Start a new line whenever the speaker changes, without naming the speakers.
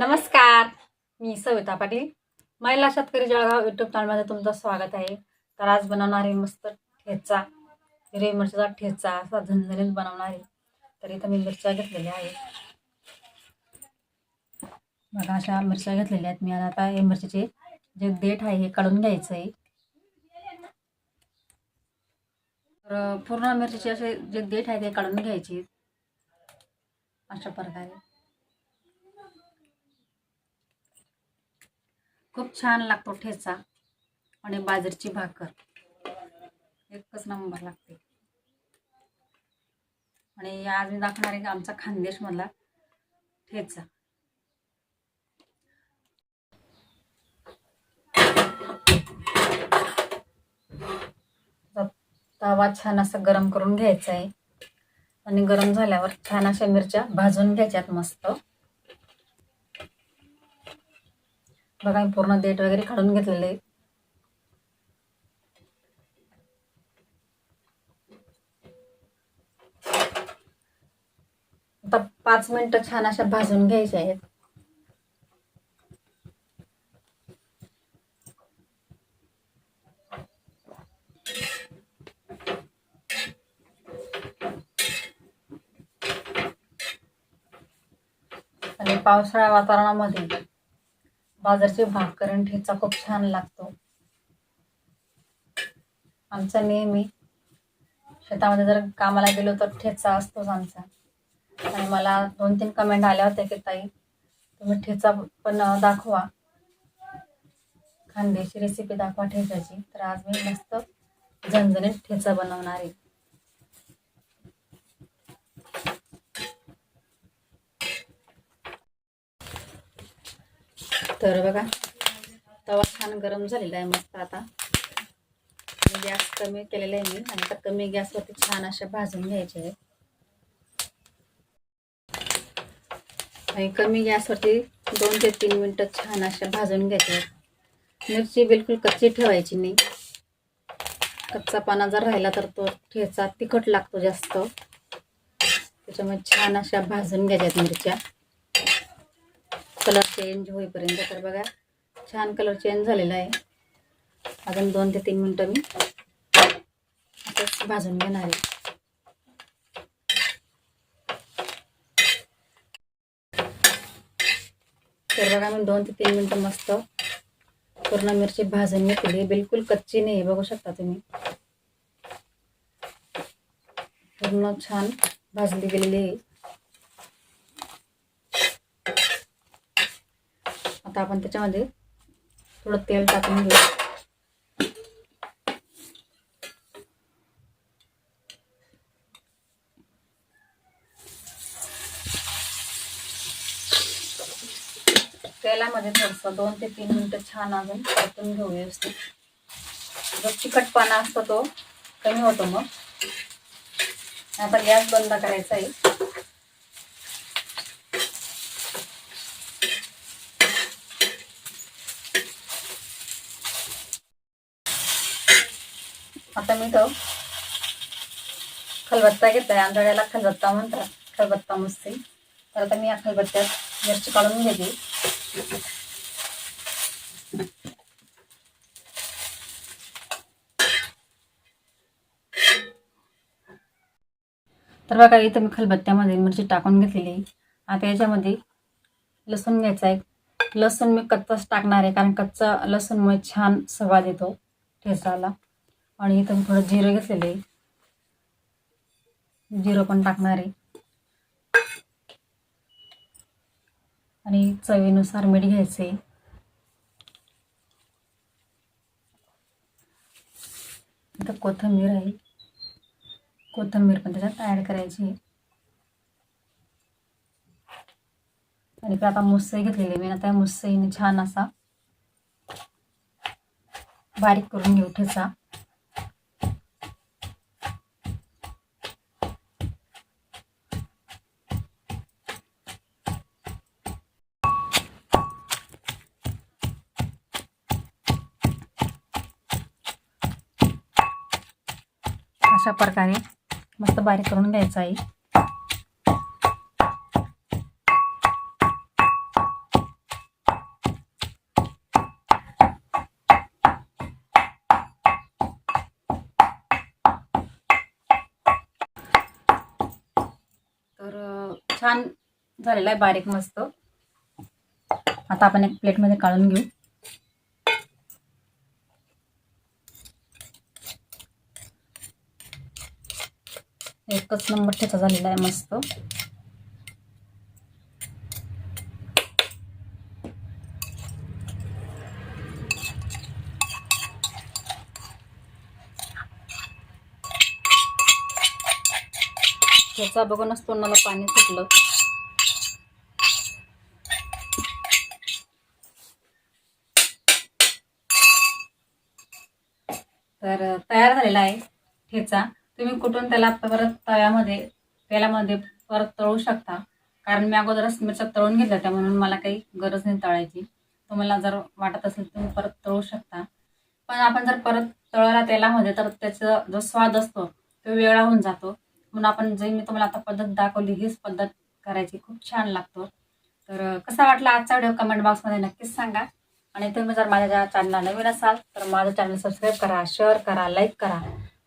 नमस्कार मी सविता पाटील. महिला शेतकरी जळगाव युट्यूब चॅनलमध्ये तुमचं स्वागत आहे. तर आज बनवणारे मस्त ठेचा हिरवी मिरचीचा ठेचा असा झणझणीत बनवणार. आहे तर इथं मी मिरच्या घेतलेल्या आहेत. बघा अशा मिरच्या घेतलेल्या आहेत. मी आता हे मिरचीचे जे देठ आहे हे काढून घ्यायचं आहे तर पूर्ण मिरचीचे असे जे देठ आहे ते काढून घ्यायचे. अशा प्रकारे. खूप छान लागतो ठेचा आणि बाजरीची भाकर. एकच नंबर लागते. आणि आज मी दाखवणार आहे आमचा खानदेशमधला ठेचा. तवा छान असा गरम करून घ्यायचा आहे. आणि गरम झाल्यावर छान अशा मिरच्या भाजून घ्यायच्यात मस्त. बघा मी पूर्ण देठ वगैरे काढून घेतलेले आता पाच मिनिटं छान अशा भाजून घ्यायच्या आहेत. आणि पावसाळ्या वातावरणामध्ये बाजारची भाकरण ठेचा खूप छान लागतो. आमचा नेहमी शेतामध्ये जर कामाला गेलो तर ठेचा असतोच आमचा. आणि मला दोन तीन कमेंट आल्या होत्या की ताई तुम्ही ठेचा पण दाखवा. खानदेशी रेसिपी दाखवा ठेचाची तर आज मी मस्त झणझणीत ठेचा बनवणार आहे. तर बघा तवा छान गरम झालेला आहे मस्त आता. गॅस कमी केलेला आहे मी आणि आता कमी गॅसवरती छान अशा भाजून घ्यायचे आहेत. आणि कमी गॅसवरती दोन ते तीन मिनटं छान अशा भाजून घ्यायचे आहेत. मिरची बिलकुल कच्ची ठेवायची नाही. कच्चा पाना जर राहिला तर तो ठेचा तिखट लागतो जास्त. त्याच्यामुळे छान अशा भाजून घ्यायच्यात मिरच्या. कलर चेंज होईपर्यंत. तर बघा छान कलर चेंज झालेला आहे. अजून दोन ते तीन मिनटं मी असंच भाजून घेणार आहे. तर बघा मी दोन ते तीन मिनटं मस्त पूर्ण मिरची भाजून घेतली बिलकुल कच्ची नाही बघू शकता तुम्ही. पूर्ण छान भाजली गेलेली आहे. आता आपण त्याच्यामध्ये थोडं तेल टाकून घेऊ. तेलामध्ये थोडंसं दोन ते तीन मिनटं छान अजून परतून घेऊ व्यवस्थित. जो चिकटपणा असतो तो कमी होतो मग. आता गॅस बंद करायचा आहे. आता मी तो खलबत्ता घेतलाय. आंधळ्याला खलबत्ता म्हणतात. खलबत्ता मस्ती. तर आता मी या खलबत्त्यात मिरची काढून घेते. तर बघा इथं मी खलबत्त्यामध्ये मिरची टाकून घेतलेली. आता याच्यामध्ये लसूण घ्यायचा आहे लसूण मी कच्चाच टाकणार आहे कारण कच्चा लसूणमुळे छान स्वाद येतो ठेचाला आणि इथं मी थोडं जिरं घेतलेलं आहे. जिरं पण टाकणार आहे. आणि चवीनुसार मीठ घ्यायचे इथं कोथिंबीर आहे. कोथिंबीर पण त्याच्यात ॲड करायची आहे. आणि इकडे आता मुसई घेतलेली मी आता मुसईने छान असा बारीक करून घेऊ ठेचा. अशा प्रकारे मस्त बारीक करून घ्यायचं आहे. तर छान झालेला आहे बारीक मस्त. आता आपण एक प्लेटमध्ये काढून घेऊ. एकच नंबर ठेचा झालेला आहे मस्त. ठेचा बघूनच तोंडाला पाणी सुटलं. तर तयार झालेला आहे ठेचा. तुम्ही कुठून त्याला परत तव्यामध्ये तेलामध्ये परत तळू शकता. कारण मी अगोदरच मिरच्या तळून घेतल्या त्या म्हणून मला काही गरज नाही तळायची. तुम्हाला जर वाटत असेल तुम्ही परत तळू शकता. पण आपण जर परत तळला तेलामध्ये तर त्याचा जो स्वाद असतो तो वेगळा होऊन जातो. म्हणून आपण जे मी तुम्हाला आता पद्धत दाखवली हीच पद्धत करायची. खूप छान लागतो. तर कसा वाटला आजचा व्हिडिओ कमेंट बॉक्समध्ये नक्कीच सांगा. आणि तुम्ही जर माझ्या चॅनलला नवीन असाल तर माझं चॅनल सबस्क्राईब करा शेअर करा लाईक करा.